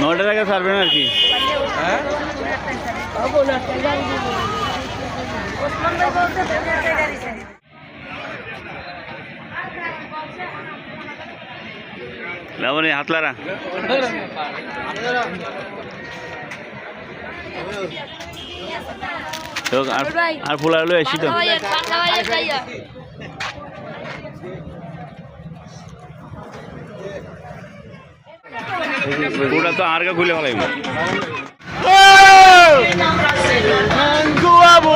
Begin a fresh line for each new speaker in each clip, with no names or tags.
নটার আগে ছাড়বেন আর কি? লাবণী হাতলারা আর আর ফুল এসি তো। পুরা তো আর খুলে ফেলাইব
আসসালামু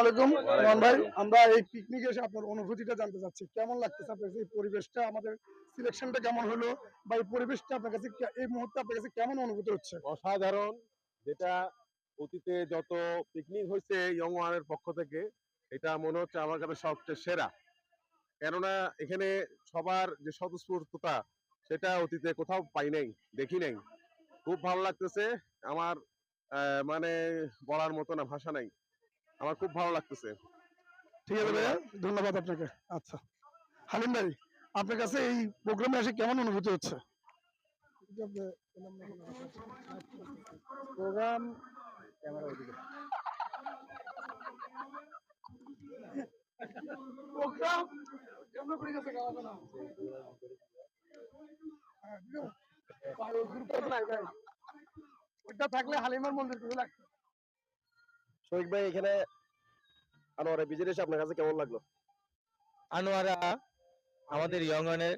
আলাইকুম। রহমান ভাই আমরা এই পিকনিকে এসে আপনার অনুভূতিটা জানতে চাচ্ছি। কেমন লাগতেছে আপনার এই পরিবেশটা আমাদের সিলেকশনটা কেমন হলো? বা এই পরিবেশটা আপনার কাছে এই মুহূর্তে আপনার কাছে কেমন অনুভূতি হচ্ছে?
অসাধারণ। যেটা অতীতে যত পিকনিক হয়েছে ইয়ং ওয়ানের পক্ষ থেকে এটা মনে হচ্ছে আমার কাছে সবচেয়ে সেরা। কেননা এখানে সবার যে স্বতঃস্ফূর্ততা সেটা অতীতে কোথাও পাই নাই দেখি নাই। খুব ভালো লাগতেছে। আমার আহ, মানে বলার মতো না ভাষা নাই। আমার খুব ভালো লাগতেছে।
ঠিক আছে ভাইয়া ধন্যবাদ আপনাকে। আচ্ছা হালিম ভাই আপনার কাছে এই প্রোগ্রামে এসে কেমন অনুভূতি হচ্ছে? Program program? কেমন করে গেছে গাওয়া না। ওইটা থাকলে হালিমার মন্দির খুলে লাগতো।
শহীদ ভাই, এখানে আনোয়ারে বিজের এসে আপনার কাছে কেমন লাগল?
আনোয়ারা, আমাদের ইয়ংনের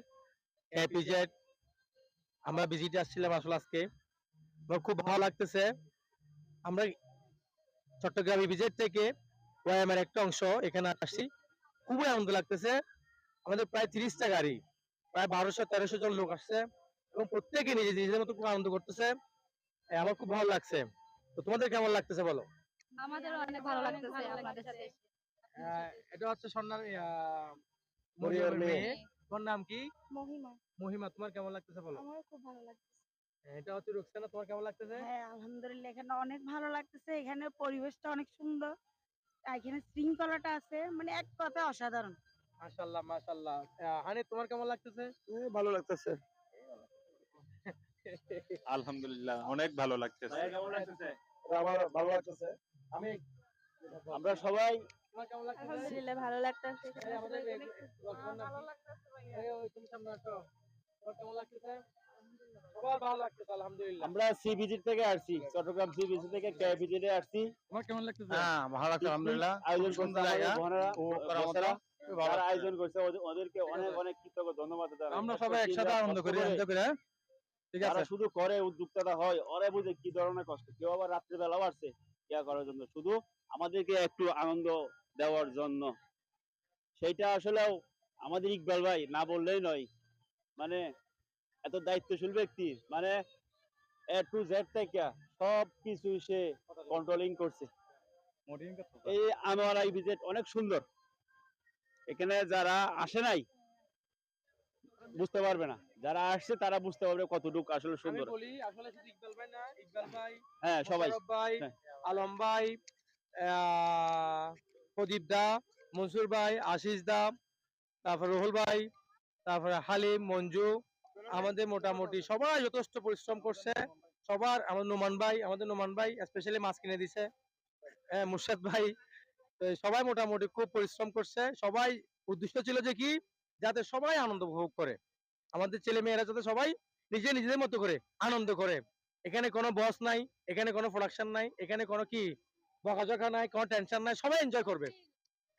এপিজেড আমরা ভিজিটে আসছিলাম আসলে আজকে। আমার খুব ভালো লাগতেছে। আমরা চট্টগ্রাম ভিজিট থেকে ওয়াইএমের একটা অংশ এখানে আসছি। খুবই আনন্দ লাগতেছে। আমাদের প্রায় তিরিশটা গাড়ি, প্রায় বারোশো, তেরোশো জন লোক আসছে এবং প্রত্যেকে নিজে নিজেদের মতো খুব আনন্দ করতেছে। আমার খুব ভালো লাগছে। তো তোমাদের কেমন লাগতেছে বলো?
আমাদেরও অনেক ভালো লাগতেছে আপনাদের সাথে।
এটা হচ্ছে সন্ন্যার
মরিয়মের মেয়ে।
তোমার নাম কি?
মহিমা।
মহিমা তোমার কেমন লাগতেছে বলো?
আমারও খুব ভালো লাগতেছে।
এটা হচ্ছে রুকসানা তোমার কেমন লাগতেছে?
হ্যাঁ আলহামদুলিল্লাহ এখানে অনেক ভালো লাগতেছে। এখানে পরিবেশটা অনেক সুন্দর। এখানে শৃঙ্খলাটা আছে মানে এক কথায় অসাধারণ।
মাশাআল্লাহ মাশাআল্লাহ। হানি তোমার কেমন লাগতেছে?
ভালো লাগতেছে।
আলহামদুলিল্লাহ অনেক ভালো লাগতেছে।
আমার ভালো লাগতেছে। আমরা সবাই
তোমার কেমন লাগতেছে
আলহামদুলিল্লাহ ভালো লাগতেছে
এই আমাদের এই- তোমার নাম কি? এই ওই তুমি সামনে আসো। তোমার কেমন লাগতেছে সবার ভালো লাগতেছে আলহামদুলিল্লাহ
আমরা সি ভিজিট থেকে আসছি চট্টগ্রাম সি ভিজিট থেকে কে ভিজিটে আসছি
কেমন লাগতেছে
হ্যাঁ ভালো লাগছে আলহামদুলিল্লাহ
আয়োজন করছে
সুন্দর
আমাদের
জায়গা।
বোনেরা ও
করার মতো।
বসেরা।
খুবই ভালো
যারা আয়োজন করছে ওদেরকে অনেক অনেক কৃতজ্ঞ ধন্যবাদ
আমরা সবাই একসাথে আনন্দ করি আনন্দ করি? ঠিক আছে
শুধু করে উদ্যোক্তাটা হয় ওরা বুঝে কি ধরনের কষ্ট কেউ আবার রাত্রে বেলাও আসছে ইয়া করার জন্য। শুধু আমাদেরকে একটু আনন্দ দেওয়ার জন্য। সেইটা আসলেও আমাদের ইকবাল ভাই না বললেই নয়। মানে এত দায়িত্বশীল ব্যক্তি মানে এ টু জেড থেকে সব কিছু সে কন্ট্রোলিং করছে। এই আনোয়ার আই ভিজিট অনেক সুন্দর। এখানে যারা আসে নাই বুঝতে পারবে না। যারা আসছে তারা বুঝতে পারবে কতটুকু আসলে সুন্দর।
বলি আসলে ইকবাল ভাই না। ইকবাল ভাই
হ্যাঁ সবাই।
ভাই
হ্যাঁ।
আলম ভাই প্রদীপ দা মনসুর ভাই আশিস দা তারপর রুহুল ভাই তারপরে হালিম মঞ্জু আমাদের মোটামুটি সবাই যথেষ্ট পরিশ্রম করছে। সবার আমাদের নোমান ভাই আমাদের নোমান ভাই স্পেশালি মাছ কিনে দিছে। হ্যাঁ মুর্শাদ ভাই সবাই মোটামুটি খুব পরিশ্রম করছে। সবাই উদ্দেশ্য ছিল যে কি যাতে সবাই আনন্দ উপভোগ করে। আমাদের ছেলে মেয়েরা যাতে সবাই নিজে নিজেদের মতো করে আনন্দ করে। এখানে কোনো বস নাই এখানে কোনো প্রোডাকশন নাই এখানে কোনো কি বকাঝকা নাই কোনো টেনশন নাই সবাই এনজয় করবে।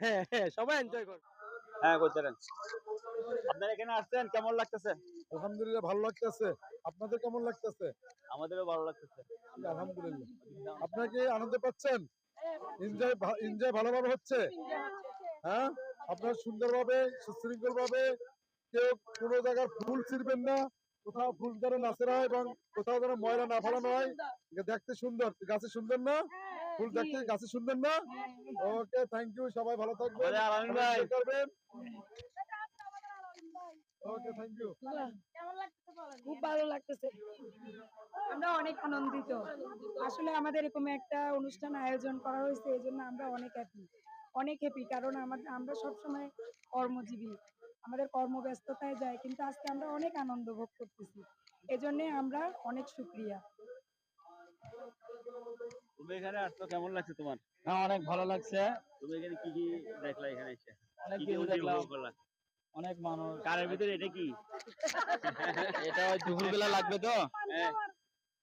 হ্যাঁ হ্যাঁ সবাই এনজয় করবে।
হ্যাঁ করতেন আপনারা এখানে আসছেন কেমন লাগতেছে?
আলহামদুলিল্লাহ ভালো লাগতেছে। আপনাদের কেমন লাগতেছে?
আমাদেরও ভালো লাগতেছে।
আলহামদুলিল্লাহ। আপনারা কি আনন্দ পাচ্ছেন? এনজয় এনজয় ভালোভাবে হচ্ছে? হ্যাঁ? আপনারা সুন্দরভাবে সুশৃঙ্খল ভাবে কেউ কোনো জায়গায় ফুল ছিড়বেন না। কোথাও ফুল যেন নাচেরা হয় এবং কোথাও যেন ময়লা না ফেলানো হয়। দেখতে সুন্দর। গাছে সুন্দর না? ফুল দেখতে গাছে সুন্দর না? ওকে থ্যাংক ইউ সবাই ভালো থাকবেন। করবেন ওকে থ্যাংক ইউ
খুব ভালো লাগতেছে। আমরা অনেক আনন্দিত। আসলে আমাদের এরকম একটা অনুষ্ঠান আয়োজন করা হয়েছে এই জন্য আমরা অনেক হ্যাপি অনেক হ্যাপি কারণ আমাদের আমরা সবসময় কর্মজীবী। আমাদের কর্মব্যস্ততায় যায় কিন্তু আজকে আমরা অনেক আনন্দ ভোগ করতেছি। এজন্যে আমরা অনেক সুক্রিয়া
তুমি এখানে আসছো কেমন লাগছে তোমার?
হ্যাঁ অনেক ভালো লাগছে।
তুমি এখানে কি কি দেখলা এখানে এসে?
অনেক কিছু দেখলাম। অনেক মানুষ।
কারের ভিতরে এটা কি?
এটা ওই দুপুরবেলা লাগবে তো?
হ্যাঁ,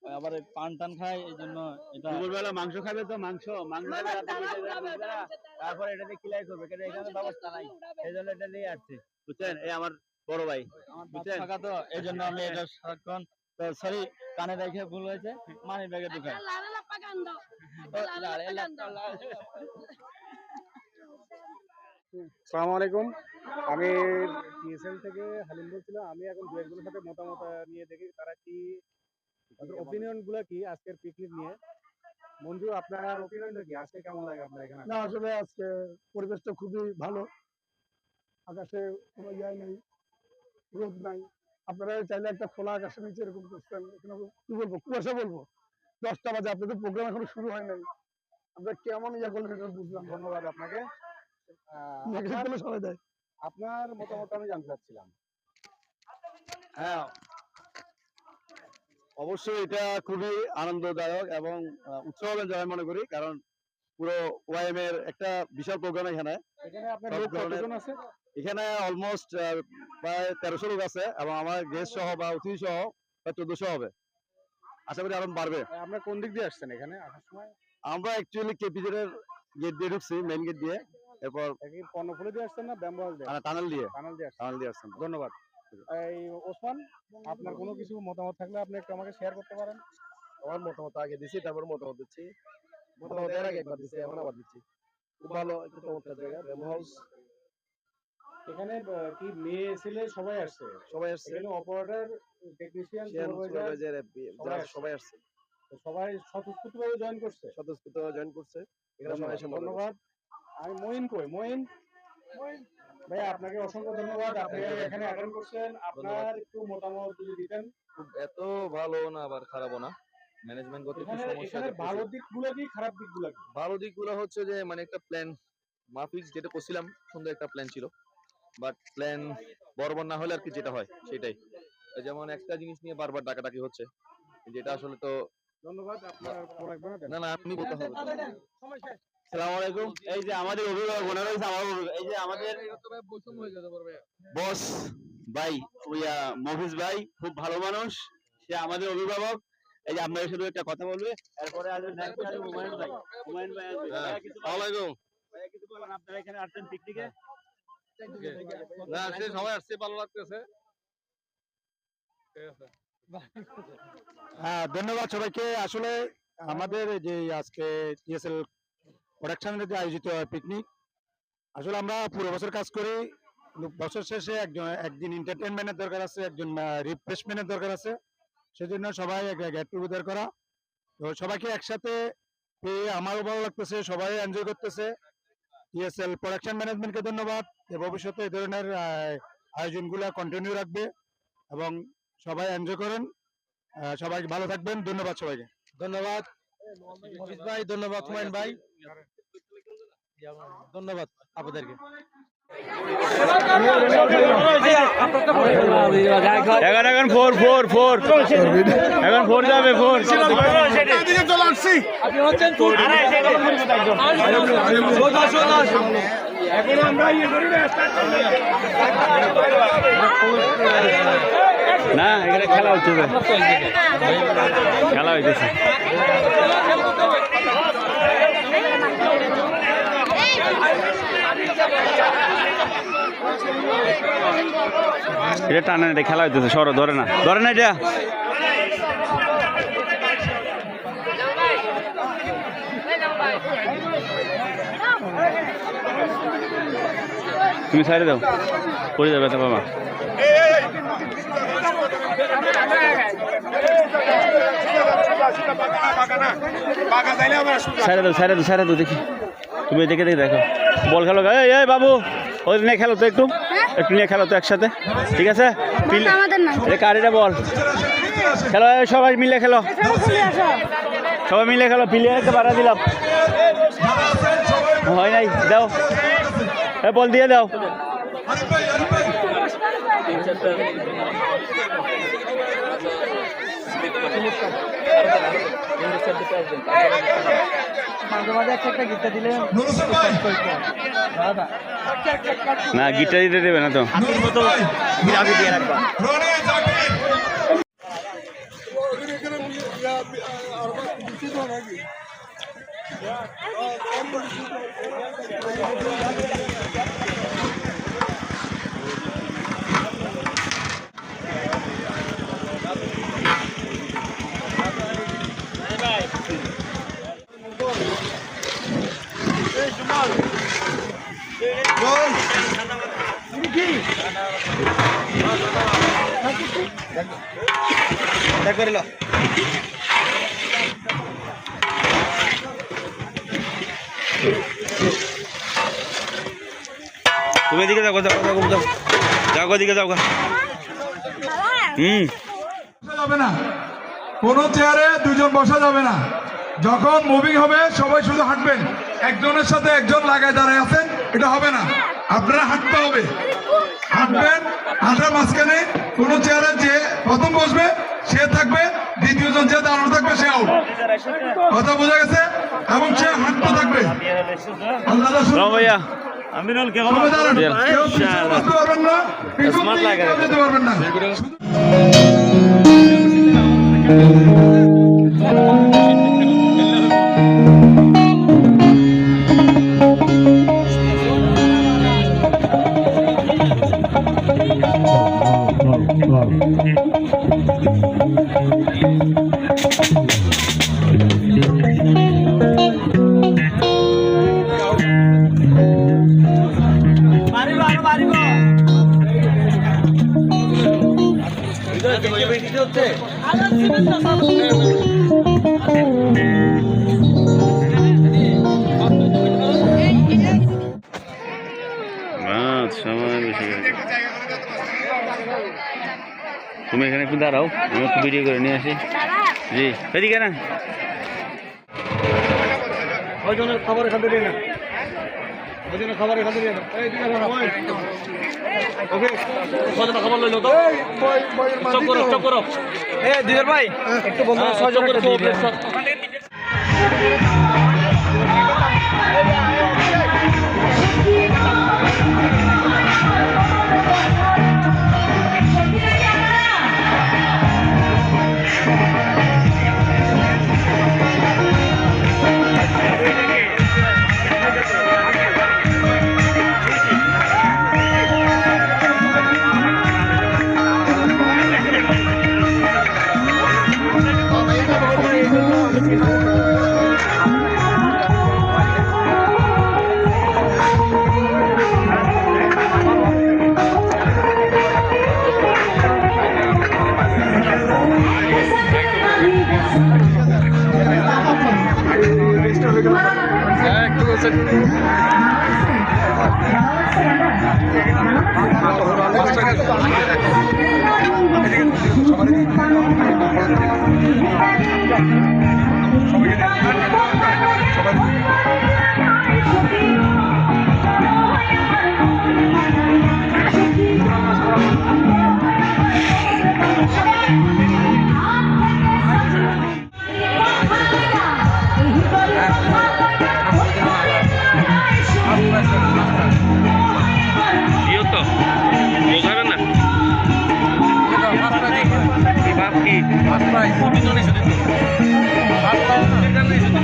আবার পান টান খাই এই জন্য এটা
দুপুরবেলা মাংস খাবে তো মাংস। মাংস তারপরে এটাতে কিলাই করবে কিন্তু এখানে ব্যবস্থা নাই? এই জন্য এটা নিয়ে আসছে। বুঝছেন? এই আমার বড় ভাই। বুঝছেন?
ফাঁকা তো এই জন্য আমি এটা সারাক্ষণ সরি কানে রেখে ভুল হয়েছে মানি ব্যাগে ঢুকাই
সালামু আলাইকুম। আমি টিএসএল থেকে হালিম বলছিলাম আমি এখন দু একজনের সাথে মতামত নিয়ে দেখি তারা কি তাদের ওপিনিয়নগুলা কি আজকের পিকনিক নিয়ে? মঞ্জু আপনার ওপিনিয়নটা কি? আজকে কেমন লাগে আপনার এখানে?
না আসলে আজকে পরিবেশটা খুবই ভালো। আকাশে কোনো ইয়ে নেই রোদ নাই। আপনারা চাইলে একটা খোলা আকাশের নিচে এরকম করছেন। এখানে কি বলব? কুয়াশা বলব? দশটা বাজে আপনাদের প্রোগ্রাম এখনও শুরু হয় নাই। আমরা কেমন ইয়ে করলেন এটা বুঝলাম
ধন্যবাদ আপনাকে। আপনার- আপনার মতামত আমি জানতে চাচ্ছিলাম।
হ্যাঁ অবশ্যই এটা খুবই আনন্দদায়ক এবং উৎসবের আমি মনে করি কারণ পুরো ওয়াইএম এর একটা বিশাল প্রোগ্রাম এখানে।
এখানে
অলমোস্ট প্রায় তেরোশো লোক আছে এবং আমার গেস্ট সহ বা অতিথি সহ প্রায় চোদ্দশো হবে। আশা করি আরও বাড়বে।
আপনার কোন দিক দিয়ে আসছেন এখানে?
আমরা অ্যাকচুয়ালি কেপিজেড এর গেট দিয়ে ঢুকছি মেইন গেট দিয়ে। এরপর
কর্ণফুলি দিয়ে আসছেন না ব্যাম্বো দিয়ে?
টানেল দিয়ে।
টানেল দিয়ে আসছেন।
টানেল দিয়ে আসছেন।
ধন্যবাদ। এই ওসমান আপনার কোনো কিছু মতামত থাকলে আপনি একটু আমাকে শেয়ার করতে পারেন।
আমার মতামত আগে দিছি তারপর মতামত দিচ্ছি। মতামত এর আগে একবার দিচ্ছি এখন আবার দিচ্ছি। খুব ভালো একটা চমৎকার জায়গা ব্যাম্বো হাউস
এখানে কি মেয়ে ছেলে সবাই আসছে?
সবাই আসছে।
এখানে অপারেটর টেকনিশিয়ান আসছে।
সবাই আসছে।
সবাই স্বতঃস্ফূর্তভাবে জয়েন করছে?
স্বতঃস্ফূর্ত জয়েন করছে। এখানে সবাই।
ধন্যবাদ। আমি মঈন কই? মঈন। ভাই আপনাকে অসংখ্য ধন্যবাদ। আপনি এখানে অ্যাটেন্ড করছেন। আপনার একটু মতামত যদি দিতেন।
খুব এত ভালো না আবার খারাপও না। ম্যানেজমেন্ট করতে একটু সমস্যা
ভালো দিকগুলো কি খারাপ দিকগুলো কি?
ভালো দিকগুলো হচ্ছে যে মানে একটা প্ল্যান মাফিক যেটা করছিলাম সুন্দর একটা প্ল্যান ছিল। বাট প্ল্যান বরাবর না হলে আর কি যেটা হয় সেটাই। যেমন একটা জিনিস নিয়ে বারবার ডাকাডাকি হচ্ছে। যেটা আসলে তো
ধন্যবাদ আপনার
না না আমি বলতে হবে।
সালাম আলাইকুম। এই যে আমাদের অভিভাবক ওনারা হচ্ছে আমার এই যে আমাদের বস ভাই উইয়া মফিজ ভাই খুব ভালো মানুষ। সে আমাদের অভিভাবক। এই যে আপনাদের সাথে একটা কথা বলবে। এরপরে আসবে হুমায়ুন ভাই। হুমায়ুন ভাই আসবে
হ্যাঁ।
বলবেন? আপনারা এখানে আসছেন পিকনিকে?
না সে সবাই আসছে ভালো লাগতেছে।
হ্যাঁ ধন্যবাদ সবাইকে। আসলে আমাদের যে আজকে টিএসএল প্রোডাকশনের যে আয়োজিত হয় পিকনিক আসলে আমরা পুরো বছর কাজ করি। বছর শেষে একজন একদিন এন্টারটেনমেন্টের দরকার আছে, একজন রিফ্রেশমেন্টের দরকার আছে। সেজন্য সবাই এক গেট টুগেদার করা। তো সবাইকে একসাথে পেয়ে আমারও ভালো লাগতেছে, সবাই এনজয় করতেছে। টিএসএল প্রোডাকশন ম্যানেজমেন্টকে ধন্যবাদ। ভবিষ্যতে এই ধরনের আয়োজনগুলো কন্টিনিউ রাখবে এবং সবাই এনজয় করেন। সবাই ভালো থাকবেন। ধন্যবাদ সবাইকে।
ধন্যবাদ। মফিজ ভাই ধন্যবাদ হুমায়ুন ভাই। ধন্যবাদ আপনাদেরকে।
এখন এখন ফোর ফোর ফোর। এখন ফোর যাবে ফোর। না, এখানে খেলা হচ্ছে। খেলা হইতেছে। এটা টানে এটা খেলা হইতেছে, সরো, ধরে না। ধরে না এটা। তুমি সাইডে দাও। পড়ে যাবে বাবা। সাইডে দাও সাইডে দাও দেখি। তুমি দেখে দেখে দেখো। বল খেলো এই এই বাবু ওই নিয়ে খেলো তো একটু। একটু নিয়ে খেলো তো একসাথে। ঠিক আছে? কারিটা বল। খেলো সবাই মিলে খেলো। সবাই মিলে খেলো প্লেয়ার একটা বাড়া দিলাম। হয় নাই দাও। এ বল দিয়ে দাও। না গিটার দিতে দেবে না তো। তুমি এদিকে যাও যাও যাও যাও। যাও ওদিকে যাও
কোনো চেয়ারে দুজন বসা যাবে না। যখন মুভিং হবে, সবাই শুধু হাঁটবেন। একজনের সাথে একজন লাগায় দাঁড়ায় আছেন, এটা হবে না। আপনারা হাঁটতে হবে। হাঁটবেন, হাঁটার মাঝখানে কোনো চেয়ারে যে প্রথম বসবে সে থাকবে দ্বিতীয়জন যে দাঁড়ানো থাকবে সে আউট কথা বোঝা গেছে এবং সে হাঁটতে থাকবে আল্লাহ রাসূল-
রাও ভাইয়া।
সবাই দাঁড়ান। কেউ পিছনে
তুমি এখানে একটু দাঁড়াও আমি একটু ভিডিও করে নিয়ে আসি। জি এদিকে না।
ওই জন্য খাবার এখান থেকে না জন্য খাবার এখান এই ওকে ছজনে খাবার লইলো তো? স্টপ করো স্টপ করো এ দিদার ভাই একটু বন্ধু সবাইকে ছজন একটা দিয়ে দিন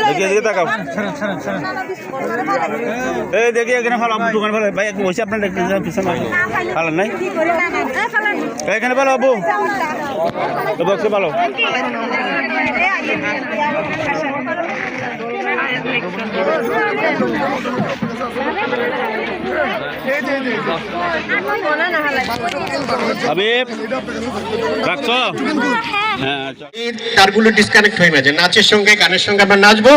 দেখি এদিকে তাকাও এই দেখি এখানে ভালো আবু দোকান ভালো ভাই একটু বসে আপনার দেখতে পিছনে ভালো নাই এই, এখানে ভালো আবু তো ভালো হাবিব রাখছো হ্যাঁ আচ্ছা
তারগুলো ডিসকানেক্ট হয়ে গেছে। নাচের সঙ্গে, গানের সঙ্গে আমরা নাচবো।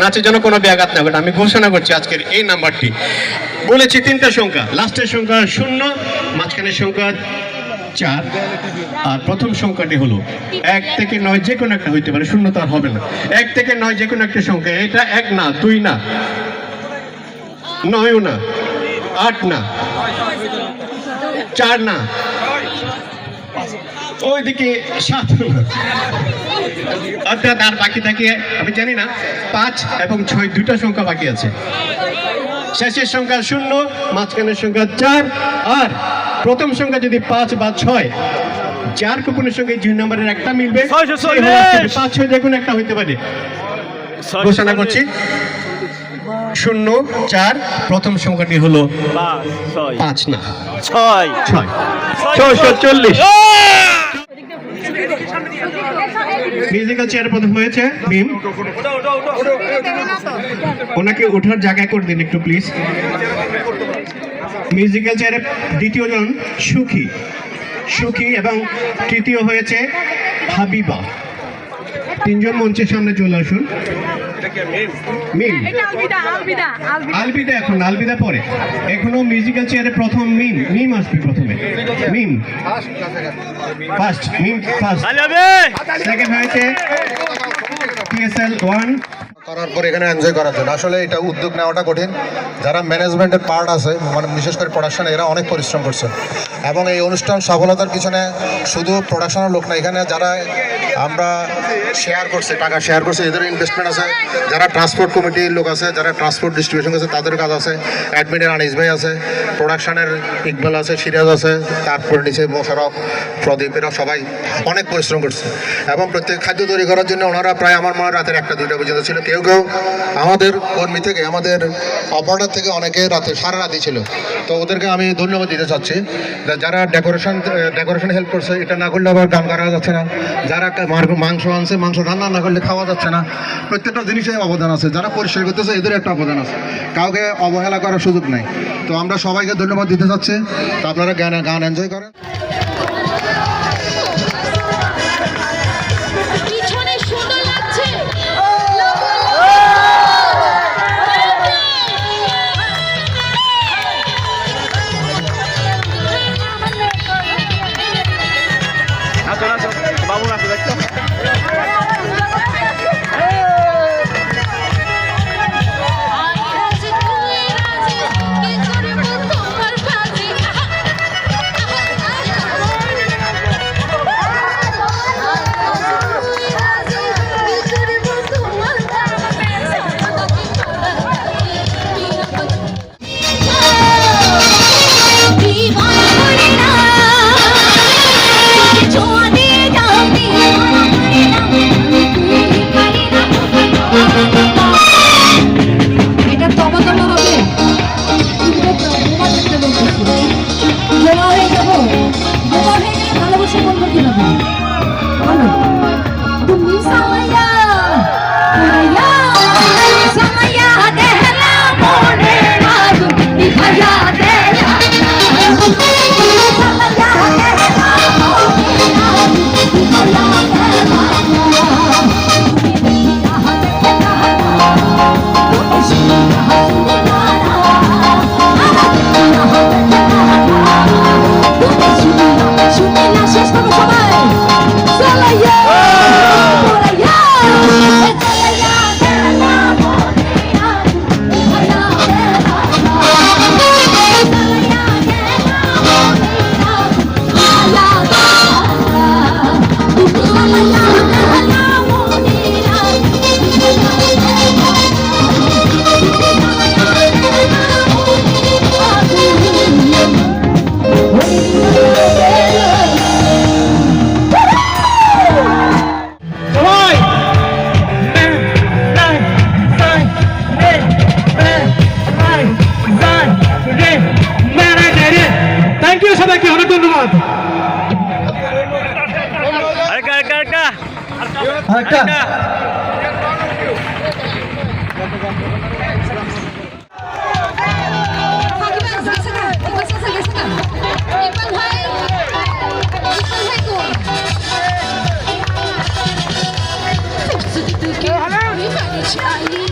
নাচের জন্য কোনো ব্যাঘাত না ঘটে। আমি ঘোষণা করছি আজকের এই নাম্বারটি। বলেছি তিনটা সংখ্যা। লাস্টের সংখ্যা শূন্য, মাঝখানের সংখ্যা চার, আর প্রথম সংখ্যাটি হলো এক থেকে নয়, যে কোনো একটা হইতে পারে, শূন্য তো আর হবে না। এক থেকে নয়, যে কোনো একটা সংখ্যা, এটা এক না, দুই না, নয়ও না, আট না, চার না, ওইদিকে সাত অর্থাৎ আর বাকি থাকে, আমি জানি না, পাঁচ এবং ছয় দুটা সংখ্যা বাকি আছে। শেষের সংখ্যা শূন্য, মাঝখানের সংখ্যা চার, আর প্রথম সংখ্যা যদি পাঁচ বা ছয় চার কুপনের সঙ্গে দুই নম্বরের একটা মিলবে। পাঁচ ছয় যে কোনো একটা হইতে পারে। ঘোষণা করছি। শূন্য চার প্রথম সংখ্যাটি হলো
পাঁচ ছয়।
পাঁচ না।
ছয়।
ছয়। ছয়শো চল্লিশ! মিউজিক্যাল চেয়ার প্রথম হয়েছে মিম ওনাকে ওঠার জায়গা করে দিন একটু প্লিজ মিউজিক্যাল চেয়ারে দ্বিতীয় জন সুখী। সুখী এবং তৃতীয় হয়েছে হাবিবা। তিনজন মঞ্চের সামনে চলে আসুন। মিম আলবিদা এখন আলবিদা পরে। এখনও মিউজিক্যাল চেয়ারে প্রথম মিম মিম আসবে প্রথমে। Mim. First Mim first second হয়েছে পিএসএল ওয়ান
করার পর এখানে এনজয় করার জন্য। আসলে এটা উদ্যোগ নেওয়াটা কঠিন। যারা ম্যানেজমেন্টের পার্ট আছে মানে বিশেষ করে প্রোডাকশন এরা অনেক পরিশ্রম করছে। এবং এই অনুষ্ঠান সফলতার পিছনে শুধু প্রোডাকশনের লোক না, এখানে যারা আমরা শেয়ার করছে, টাকা শেয়ার করছে, এদের ইনভেস্টমেন্ট আছে। যারা ট্রান্সপোর্ট কমিটির লোক আছে, যারা ট্রান্সপোর্ট ডিস্ট্রিবিউশন আছে তাদের কাজ আছে। অ্যাডমিনের আনিস ভাই আছে প্রোডাকশনের ইকবাল আছে, সিরাজ আছে, তারপর নিচে মোশারফ, প্রদীপ, এরা সবাই অনেক পরিশ্রম করছে। এবং প্রত্যেক খাদ্য তৈরি করার জন্য ওনারা প্রায় আমার মনে রাতের একটা, দুইটা পর্যন্ত ছিল। কেউ কেউ আমাদের কর্মী থেকে, আমাদের অপারেটর থেকে অনেকে রাতে, সারা রাতি ছিল। তো ওদেরকে আমি ধন্যবাদ দিতে চাচ্ছি। যারা ডেকোরেশন ডেকোরেশন হেল্প করছে, এটা না করলে আবার গান করা যাচ্ছে না। যারা মাংস আনছে, মাংস রান্না না করলে খাওয়া যাচ্ছে না। প্রত্যেকটা জিনিসে অবদান আছে। যারা পরিষ্কার করতেছে, এদের একটা অবদান আছে। কাউকে অবহেলা করার সুযোগ নাই। তো আমরা সবাইকে ধন্যবাদ দিতে চাচ্ছি। তো আপনারা গান গান এনজয় করেন।
Arka, arka,
arka.
Arka. Charlie.